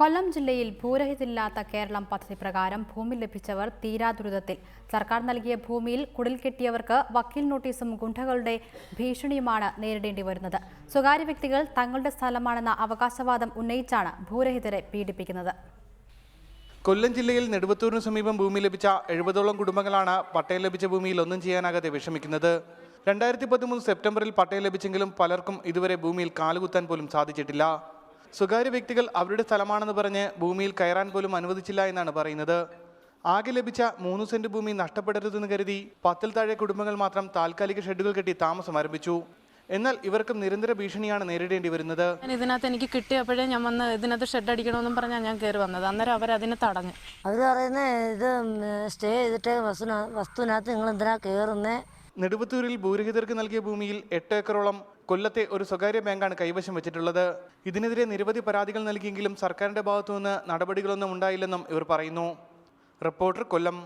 കൊല്ലം ജില്ലയിൽ ഭൂരഹിതമില്ലാത്ത കേരളം പദ്ധതി പ്രകാരം ഭൂമി ലഭിച്ചവർ തീരാദുരിതത്തിൽ സർക്കാർ നൽകിയ ഭൂമിയിൽ കുടിൽ കെട്ടിയവർക്ക് വക്കീൽ നോട്ടീസും ഗുണ്ടകളുടെ ഭീഷണിയുമാണ് നേരിടേണ്ടി വരുന്നത്. സ്വകാര്യ വ്യക്തികൾ തങ്ങളുടെ സ്ഥലമാണെന്ന അവകാശവാദം ഉന്നയിച്ചാണ് ഭൂരഹിതരെ പീഡിപ്പിക്കുന്നത്. കൊല്ലം ജില്ലയിൽ നെടുവത്തൂരിന് സമീപം ഭൂമി ലഭിച്ച എഴുപതോളം കുടുംബങ്ങളാണ് പട്ടയം ലഭിച്ച ഭൂമിയിൽ ഒന്നും ചെയ്യാനാകാതെ വിഷമിക്കുന്നത്. രണ്ടായിരത്തി പതിമൂന്ന് സെപ്റ്റംബറിൽ പട്ടയം ലഭിച്ചെങ്കിലും പലർക്കും ഇതുവരെ ഭൂമിയിൽ കാലുകുത്താൻ പോലും സാധിച്ചിട്ടില്ല. സ്വകാര്യ വ്യക്തികൾ അവരുടെ സ്ഥലമാണെന്ന് പറഞ്ഞ് ഭൂമിയിൽ കയറാൻ പോലും അനുവദിച്ചില്ല എന്നാണ് പറയുന്നത്. ആകെ ലഭിച്ച മൂന്ന് സെന്റ് ഭൂമി നഷ്ടപ്പെടരുതെന്ന് കരുതി പത്തിൽ താഴെ കുടുംബങ്ങൾ മാത്രം താൽക്കാലിക ഷെഡുകൾ കെട്ടി താമസം ആരംഭിച്ചു. എന്നാൽ ഇവർക്കും നിരന്തര ഭീഷണിയാണ് നേരിടേണ്ടി വരുന്നത്. ഞാൻ ഇതിനകത്ത് എനിക്ക് കിട്ടിയപ്പോഴേ ഞാൻ വന്ന് ഇതിനകത്ത് ഷെഡ് അടിക്കണമെന്നും പറഞ്ഞാൽ ഞാൻ കയറി വന്നത്. അന്നേരം അവർ അതിനെ തടഞ്ഞു. അവർ പറയുന്നത് ഇത് സ്റ്റേ ചെയ്തിട്ട് വസ്തുവിനകത്ത് നിങ്ങൾ എന്തിനാ കയറുന്നേ നെടുപത്തൂരിൽ ഭൂരഹിതർക്ക് നൽകിയ ഭൂമിയിൽ എട്ട് ഏക്കറോളം കൊല്ലത്തെ ഒരു സ്വകാര്യ ബാങ്കാണ് കൈവശം വെച്ചിട്ടുള്ളത്. ഇതിനെതിരെ നിരവധി പരാതികൾ നൽകിയെങ്കിലും സർക്കാരിന്റെ ഭാഗത്തുനിന്ന് നടപടികളൊന്നും ഉണ്ടായില്ലെന്നും ഇവർ പറയുന്നു. റിപ്പോർട്ടർ കൊല്ലം.